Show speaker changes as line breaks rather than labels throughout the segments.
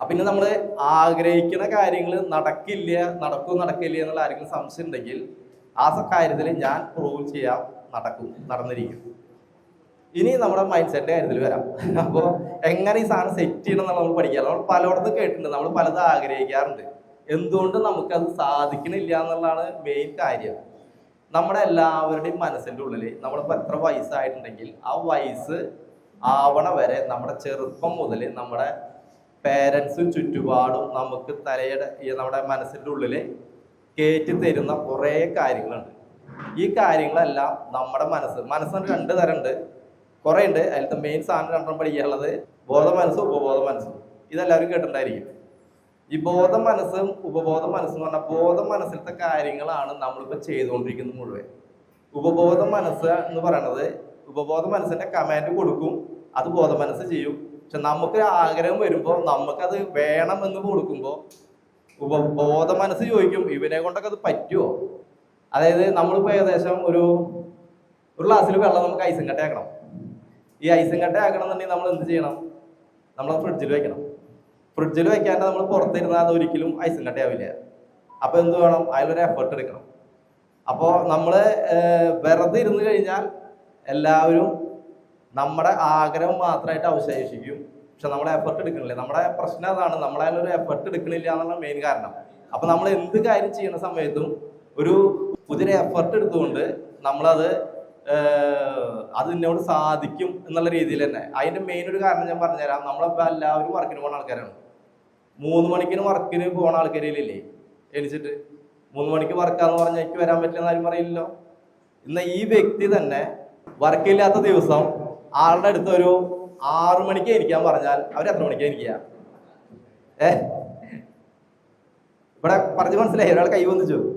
ഇനി നമ്മൾ ആഗ്രഹിക്കുന്ന കാര്യങ്ങൾ നടക്കില്ല നടക്കും നടക്കില്ല എന്നുള്ള ആരെങ്കിലും സംശയം ഉണ്ടെങ്കിൽ ആ കാര്യത്തിൽ ഞാൻ പ്രൂവ് ചെയ്യാം നടക്കും നടന്നിരിക്കും. ഇനി നമ്മുടെ മൈൻഡ് സെറ്റ് കാര്യത്തിൽ വരാം. അപ്പോൾ എങ്ങനെ ഈ സാധനം സെറ്റ് ചെയ്യണം എന്നുള്ള നമ്മൾ പഠിക്കാം നമ്മൾ പലയിടത്തും കേട്ടിട്ടുണ്ട്. നമ്മൾ പലതും ആഗ്രഹിക്കാറുണ്ട്. എന്തുകൊണ്ട് നമുക്കത് സാധിക്കണില്ല എന്നുള്ളതാണ് മെയിൻ കാര്യം. നമ്മുടെ എല്ലാവരുടെയും മനസ്സിന്റെ ഉള്ളിൽ നമ്മളിപ്പോൾ എത്ര വയസ്സായിട്ടുണ്ടെങ്കിൽ ആ വയസ്സ് ആവണ വരെ നമ്മുടെ ചെറുപ്പം മുതൽ നമ്മുടെ പേരൻസും ചുറ്റുപാടും നമുക്ക് തലയുടെ നമ്മുടെ മനസ്സിന്റെ ഉള്ളിൽ കയറ്റി തരുന്ന കുറേ കാര്യങ്ങളുണ്ട്. ഈ കാര്യങ്ങളെല്ലാം നമ്മുടെ മനസ്സ് മനസ്സിന് രണ്ട് തരമുണ്ട്. കുറേ ഉണ്ട് അതിലത്തെ മെയിൻ സാധനം രണ്ടെണ്ണം പഠിക്കാനുള്ളത് ബോധ മനസ്സും ഉപബോധ മനസ്സും ഇതെല്ലാവരും കേട്ടിട്ടുണ്ടായിരിക്കും. ഈ ബോധ മനസ്സും ഉപബോധ മനസ്സും പറഞ്ഞാൽ ബോധ മനസ്സിലത്തെ കാര്യങ്ങളാണ് നമ്മളിപ്പോൾ ചെയ്തുകൊണ്ടിരിക്കുന്നത് മുഴുവൻ. ഉപബോധ മനസ്സ് എന്ന് പറയണത് ഉപബോധ മനസ്സിന്റെ കമാൻഡ് കൊടുക്കും. അത് ബോധ മനസ്സ് ചെയ്യും. പക്ഷെ നമുക്ക് ആഗ്രഹം വരുമ്പോൾ നമുക്കത് വേണം എന്ന് കൊടുക്കുമ്പോൾ ഉപബോധ മനസ്സ് ചോദിക്കും ഇവനെ കൊണ്ടൊക്കെ അത് പറ്റുമോ അതായത് നമ്മളിപ്പോൾ ഏകദേശം ഒരു ഒരു ഗ്ലാസ്സിൽ വെള്ളം നമുക്ക് ഐസും കട്ട ആക്കണം. ഈ ഐസും കട്ട ആക്കണം എന്നുണ്ടെങ്കിൽ നമ്മൾ എന്ത് ചെയ്യണം? നമ്മൾ ഫ്രിഡ്ജിൽ വെക്കണം. ഫ്രിഡ്ജിൽ വെക്കാണ്ട് നമ്മൾ പുറത്തിരുന്നാൽ അത് ഒരിക്കലും ഐസും കട്ടയാവില്ല അപ്പൊ എന്ത് വേണം? അതിലൊരു എഫേർട്ട് എടുക്കണം. അപ്പോൾ നമ്മൾ വെറുതെ ഇരുന്ന് കഴിഞ്ഞാൽ എല്ലാവരും നമ്മുടെ ആഗ്രഹം മാത്രമായിട്ട് അവശേഷിക്കും. പക്ഷെ നമ്മളെ എഫർട്ട് എടുക്കണില്ല. നമ്മുടെ പ്രശ്നം അതാണ്. നമ്മളെ ഒരു എഫർട്ട് എടുക്കണില്ല എന്നുള്ള മെയിൻ കാരണം. അപ്പൊ നമ്മൾ എന്ത് കാര്യം ചെയ്യുന്ന സമയത്തും ഒരു പുതിയൊരു എഫർട്ട് എടുത്തുകൊണ്ട് നമ്മളത് അത് എന്നോട് സാധിക്കും എന്നുള്ള രീതിയിൽ തന്നെ. അതിന്റെ മെയിൻ ഒരു കാരണം ഞാൻ പറഞ്ഞുതരാം. നമ്മളിപ്പോ എല്ലാവരും വർക്കിന് പോണ ആൾക്കാരാണ്. മൂന്ന് മണിക്കിന് വർക്കിന് പോണ ആൾക്കാരില്ലേ എണിച്ചിട്ട്. മൂന്ന് മണിക്ക് വർക്കാന്ന് പറഞ്ഞാൽ എനിക്ക് വരാൻ പറ്റില്ലെന്ന് ആരും പറയില്ലല്ലോ. ഇന്ന് ഈ വ്യക്തി തന്നെ വർക്കില്ലാത്ത ദിവസം ആളുടെ അടുത്ത് ഒരു ആറു മണിക്ക് ഇരിക്കാൻ പറഞ്ഞാൽ അവർ എത്ര മണിക്ക് ഇരിക്കുക? ഏ? ഇവിടെ പറഞ്ഞു മനസ്സിലായി. ഒരാൾ കൈ വന്നിച്ചു.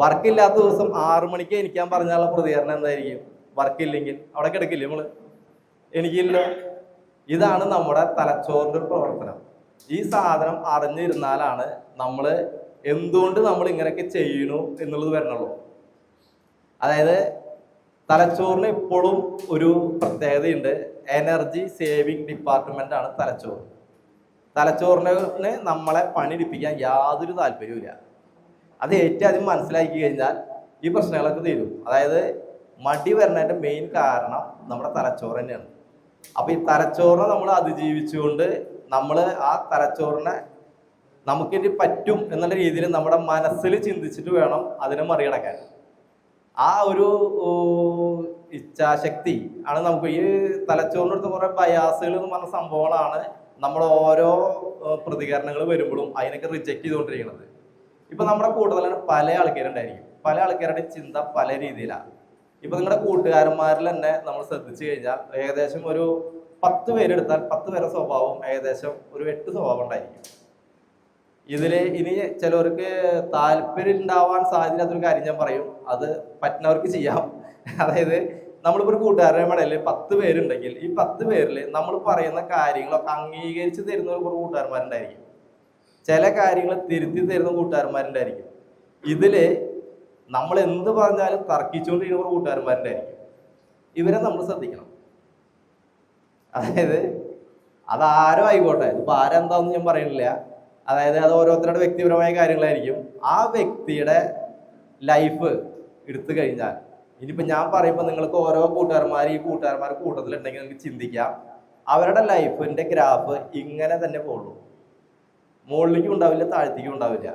വർക്കില്ലാത്ത ദിവസം ആറു മണിക്ക് ഇരിക്കാൻ പറഞ്ഞാലുള്ള പ്രതികരണം എന്തായിരിക്കും? വർക്ക് ഇല്ലെങ്കിൽ. അവിടെ കിടക്കില്ലേ നമ്മൾ? എനിക്കില്ലോ. ഇതാണ് നമ്മുടെ തലച്ചോറിന്റെ ഒരു പ്രവർത്തനം. ഈ സാധനം അറിഞ്ഞിരുന്നാലാണ് നമ്മൾ എന്തുകൊണ്ട് നമ്മൾ ഇങ്ങനെയൊക്കെ ചെയ്യണു എന്നുള്ളത് വരണുള്ളൂ. അതായത് തലച്ചോറിന് എപ്പോഴും ഒരു പ്രത്യേകതയുണ്ട്. എനർജി സേവിങ് ഡിപ്പാർട്ട്മെന്റ് ആണ് തലച്ചോറ്. തലച്ചോറിന് നമ്മളെ പണിയെടുപ്പിക്കാൻ യാതൊരു താല്പര്യവുമില്ല അത് ഏറ്റവും ആദ്യം മനസ്സിലാക്കി കഴിഞ്ഞാൽ ഈ പ്രശ്നങ്ങളൊക്കെ തീരും. അതായത് മടി വരുന്നതിന്റെ മെയിൻ കാരണം നമ്മുടെ തലച്ചോറ് തന്നെയാണ്. അപ്പോൾ ഈ തലച്ചോറിനെ നമ്മൾ അതിജീവിച്ചുകൊണ്ട് നമ്മൾ ആ തലച്ചോറിനെ നമുക്കിനി പറ്റും എന്നുള്ള രീതിയിൽ നമ്മുടെ മനസ്സിൽ ചിന്തിച്ചിട്ട് വേണം അതിനെ മറികടക്കാൻ. ആ ഒരു ഇച്ഛാശക്തി ആണ് നമുക്ക് ഈ തലച്ചോറിനടുത്ത് കുറെ ബയാസുകൾ എന്ന് പറഞ്ഞ സംഭവങ്ങളാണ് നമ്മൾ ഓരോ പ്രതികരണങ്ങൾ വരുമ്പോഴും അതിനൊക്കെ റിജക്റ്റ് ചെയ്തുകൊണ്ടിരിക്കുന്നത്. ഇപ്പൊ നമ്മുടെ കൂട്ടത്തിൽ പല ആൾക്കാരുണ്ടായിരിക്കും. പല ആൾക്കാരുടെ ചിന്ത പല രീതിയിലാണ്. ഇപ്പൊ നിങ്ങളുടെ കൂട്ടുകാരന്മാരിൽ തന്നെ നമ്മൾ ശ്രദ്ധിച്ചു കഴിഞ്ഞാൽ ഏകദേശം ഒരു പത്ത് പേരെടുത്താൽ പത്ത് പേരുടെ സ്വഭാവം ഏകദേശം ഒരു എട്ട് സ്വഭാവം ഉണ്ടായിരിക്കും. ഇതിൽ ഇനി ചിലവർക്ക് താല്പര്യം ഉണ്ടാവാൻ സാധ്യതയില്ലാത്തൊരു കാര്യം ഞാൻ പറയും. അത് പറ്റുന്നവർക്ക് ചെയ്യാം. അതായത് നമ്മളിപ്പോ ഒരു കൂട്ടുകാരുടെ ഇടയിൽ പത്ത് പേരുണ്ടെങ്കിൽ ഈ പത്ത് പേരിൽ നമ്മൾ പറയുന്ന കാര്യങ്ങളൊക്കെ അംഗീകരിച്ച് തരുന്ന ഒരു കൂട്ടുകാരന്മാരുണ്ടായിരിക്കും. ചില കാര്യങ്ങൾ തിരുത്തി തരുന്ന കൂട്ടുകാരന്മാരുണ്ടായിരിക്കും. ഇതിൽ നമ്മൾ എന്ത് പറഞ്ഞാലും തർക്കിച്ചുകൊണ്ടിരിക്കുന്ന ഒരു കൂട്ടുകാരന്മാരുണ്ടായിരിക്കും. ഇവരെ നമ്മൾ ശ്രദ്ധിക്കണം. അതായത് അതാരോ ആയിക്കോട്ടെ ഇപ്പൊ ആരെന്താന്ന് ഞാൻ പറയുന്നില്ല. അതായത് അത് ഓരോരുത്തരുടെ വ്യക്തിപരമായ കാര്യങ്ങളായിരിക്കും. ആ വ്യക്തിയുടെ ലൈഫ് എടുത്തു കഴിഞ്ഞാൽ ഇനിയിപ്പോൾ ഞാൻ പറയുമ്പോൾ നിങ്ങൾക്ക് ഓരോ കൂട്ടുകാരന്മാർ ഈ കൂട്ടുകാരന്മാർ കൂട്ടത്തിലുണ്ടെങ്കിൽ നിങ്ങൾക്ക് ചിന്തിക്കാം. അവരുടെ ലൈഫിന്റെ ഗ്രാഫ് ഇങ്ങനെ തന്നെ പോകുള്ളൂ മുകളിലേക്കും ഉണ്ടാവില്ല താഴത്തേക്കും ഉണ്ടാവില്ല.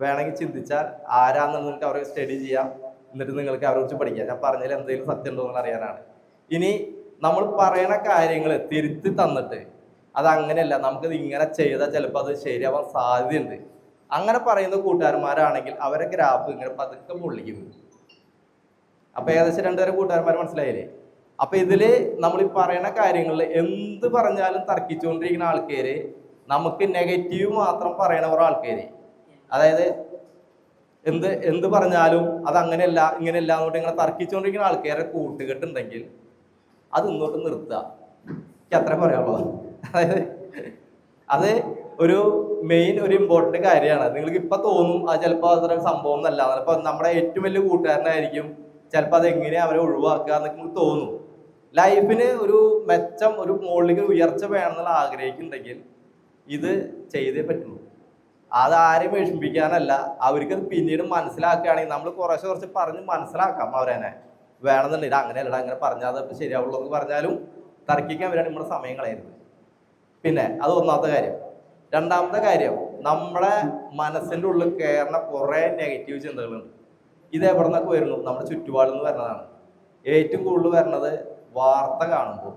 വേണമെങ്കിൽ ചിന്തിച്ചാൽ ആരാന്ന് നിങ്ങൾക്ക് അവരെ സ്റ്റഡി ചെയ്യാം. എന്നിട്ട് നിങ്ങൾക്ക് അവരെ കുറിച്ച് പഠിക്കാം. ഞാൻ പറഞ്ഞതിൽ എന്തെങ്കിലും സത്യം ഉണ്ടോ എന്ന് അറിയാനാണ്. ഇനി നമ്മൾ പറയണ കാര്യങ്ങൾ തിരുത്തി തന്നിട്ട് അത് അങ്ങനെയല്ല നമുക്കത് ഇങ്ങനെ ചെയ്താൽ ചിലപ്പോൾ അത് ശരിയാവാൻ സാധ്യതയുണ്ട്. അങ്ങനെ പറയുന്ന കൂട്ടുകാരന്മാരാണെങ്കിൽ അവരെ ഗ്രാഫ് ഇങ്ങനെ പതുക്കെ പൊള്ളിക്കുന്നു. അപ്പൊ ഏകദേശം രണ്ടുപേരെ കൂട്ടുകാരന്മാർ മനസ്സിലായില്ലേ? അപ്പൊ ഇതിൽ നമ്മൾ ഈ പറയുന്ന കാര്യങ്ങളിൽ എന്ത് പറഞ്ഞാലും തർക്കിച്ചുകൊണ്ടിരിക്കുന്ന ആൾക്കാര് നമുക്ക് നെഗറ്റീവ് മാത്രം പറയണ കുറെ ആൾക്കാര്. അതായത് എന്ത് എന്ത് പറഞ്ഞാലും അത് അങ്ങനെയല്ല ഇങ്ങനെയല്ല എന്നോട്ട് ഇങ്ങനെ തർക്കിച്ചുകൊണ്ടിരിക്കുന്ന ആൾക്കാരെ കൂട്ടുകെട്ടുണ്ടെങ്കിൽ അത് ഇന്നോട്ട് നിർത്തുക എനിക്ക് അത്രേ പറയാനുള്ളൂ. അതായത് അത് ഒരു മെയിൻ ഒരു ഇമ്പോർട്ടന്റ് കാര്യമാണ്. നിങ്ങൾക്ക് ഇപ്പം തോന്നും അത് ചിലപ്പോൾ അത്ര സംഭവം എന്നല്ല ചിലപ്പോൾ നമ്മുടെ ഏറ്റവും വലിയ കൂട്ടുകാരനായിരിക്കും. ചിലപ്പോൾ അത് എങ്ങനെ അവരെ ഒഴിവാക്കുക എന്നൊക്കെ നമുക്ക് തോന്നും. ലൈഫിന് ഒരു മെച്ചം ഒരു മുകളിലേക്ക് ഉയർച്ച വേണമെന്നുള്ള ആഗ്രഹിക്കുന്നുണ്ടെങ്കിൽ ഇത് ചെയ്തേ പറ്റുള്ളൂ. അത് ആരെയും വിഷമിപ്പിക്കാനല്ല. അവർക്ക് പിന്നീട് മനസ്സിലാക്കുകയാണെങ്കിൽ നമ്മൾ കുറേശ്ശെ കുറച്ച് പറഞ്ഞ് മനസ്സിലാക്കാം അവരെന്നെ വേണമെന്നുണ്ടെങ്കിൽ അങ്ങനെയല്ലടാ അങ്ങനെ പറഞ്ഞാൽ അത് ശരിയാവുള്ളൂ എന്ന് പറഞ്ഞാലും തർക്കിക്കാൻ വരാൻ നമ്മുടെ സമയങ്ങളായിരുന്നു പിന്നെ അത് ഒന്നാമത്തെ കാര്യം. രണ്ടാമത്തെ കാര്യം നമ്മുടെ മനസ്സിന്റെ ഉള്ളിൽ കയറുന്ന കുറേ നെഗറ്റീവ് ചിന്തകളുണ്ട്. ഇത് എവിടെ നിന്നൊക്കെ വരുന്നു? നമ്മുടെ ചുറ്റുപാടിൽ നിന്ന് വരുന്നതാണ്. ഏറ്റവും കൂടുതൽ വരുന്നത് വാർത്ത കാണുമ്പോൾ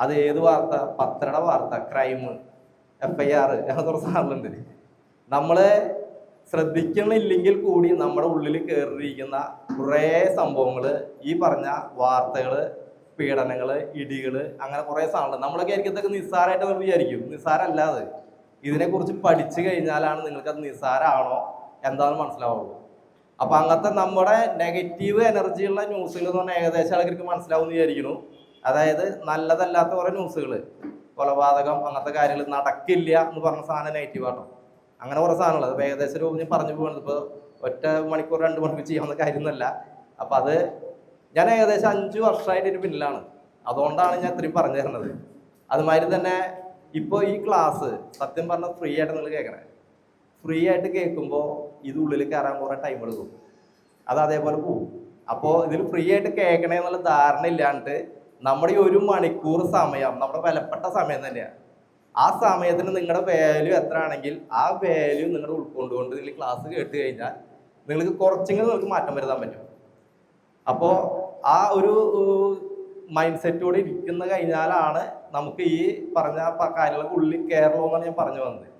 അത് ഏത് വാർത്ത? പത്രയുടെ വാർത്ത ക്രൈം എഫ് ഐ ആർ അങ്ങനത്തെ കുറച്ച് സാധനങ്ങളുണ്ട് നമ്മൾ ശ്രദ്ധിക്കണില്ലെങ്കിൽ കൂടി നമ്മുടെ ഉള്ളിൽ കയറിയിരിക്കുന്ന കുറേ സംഭവങ്ങൾ ഈ പറഞ്ഞ വാർത്തകൾ പീഡനങ്ങൾ ഇടികൾ അങ്ങനെ കുറേ സാധനങ്ങൾ നമ്മളൊക്കെ ആയിരിക്കും ഇതൊക്കെ നിസ്സാരമായിട്ട് നമ്മൾ വിചാരിക്കും. നിസ്സാരമല്ലാതെ. ഇതിനെക്കുറിച്ച് പഠിച്ചു കഴിഞ്ഞാലാണ് നിങ്ങൾക്ക് അത് നിസ്സാരമാണോ എന്താണെന്ന് മനസ്സിലാവുള്ളൂ. അപ്പൊ അങ്ങനത്തെ നമ്മുടെ നെഗറ്റീവ് എനർജിയുള്ള ന്യൂസുകൾ എന്ന് പറഞ്ഞാൽ ഏകദേശം ആൾക്കാർക്ക് മനസ്സിലാവും വിചാരിക്കുന്നു. അതായത് നല്ലതല്ലാത്ത കുറെ ന്യൂസുകൾ കൊലപാതകം അങ്ങനത്തെ കാര്യങ്ങൾ നടക്കില്ല എന്ന് പറഞ്ഞ സാധനം നെഗറ്റീവ് ആട്ടോ. അങ്ങനെ കുറെ സാധനങ്ങൾ അത് ഏകദേശം ഒരു പറഞ്ഞു പോകുന്നത് ഇപ്പോൾ ഒറ്റ മണിക്കൂർ രണ്ട് മണിക്കൂർ ചെയ്യാവുന്ന കാര്യമൊന്നുമല്ല. അപ്പൊ അത് ഞാൻ ഏകദേശം അഞ്ച് വർഷമായിട്ട് ഇതിന് പിന്നിലാണ്. അതുകൊണ്ടാണ് ഞാൻ ഇത്രയും പറഞ്ഞു തരുന്നത്. അതുമാതിരി തന്നെ ഇപ്പോൾ ഈ ക്ലാസ് സത്യം പറഞ്ഞാൽ ഫ്രീ ആയിട്ട് നിങ്ങൾ കേൾക്കണേ. ഫ്രീ ആയിട്ട് കേൾക്കുമ്പോൾ ഇത് ഉള്ളിൽ കയറാൻ കുറേ ടൈം എടുക്കും. അത് അതേപോലെ പോവും. അപ്പോൾ ഇതിൽ ഫ്രീ ആയിട്ട് കേൾക്കണേ എന്നുള്ള ധാരണ ഇല്ലാണ്ട് നമ്മുടെ ഈ ഒരു മണിക്കൂർ സമയം നമ്മുടെ വിലപ്പെട്ട സമയം തന്നെയാണ് ആ സമയത്തിന് നിങ്ങളുടെ വാല്യൂ എത്ര ആണെങ്കിൽ ആ വാല്യൂ നിങ്ങൾ ഉൾക്കൊണ്ടുകൊണ്ട് ഇതിൽ ക്ലാസ് കേട്ട് കഴിഞ്ഞാൽ നിങ്ങൾക്ക് കുറച്ചെങ്കിലും നിങ്ങൾക്ക് മാറ്റം വരുത്താൻ പറ്റും. അപ്പോൾ ആ ഒരു മൈൻഡ് സെറ്റോടെ ഇരിക്കുന്ന കഴിഞ്ഞാലാണ് നമുക്ക് ഈ പറഞ്ഞ കാര്യങ്ങൾക്ക് ഉള്ളിൽ കയറുള്ളൂ എന്നാണ് ഞാൻ പറഞ്ഞു വന്നത്.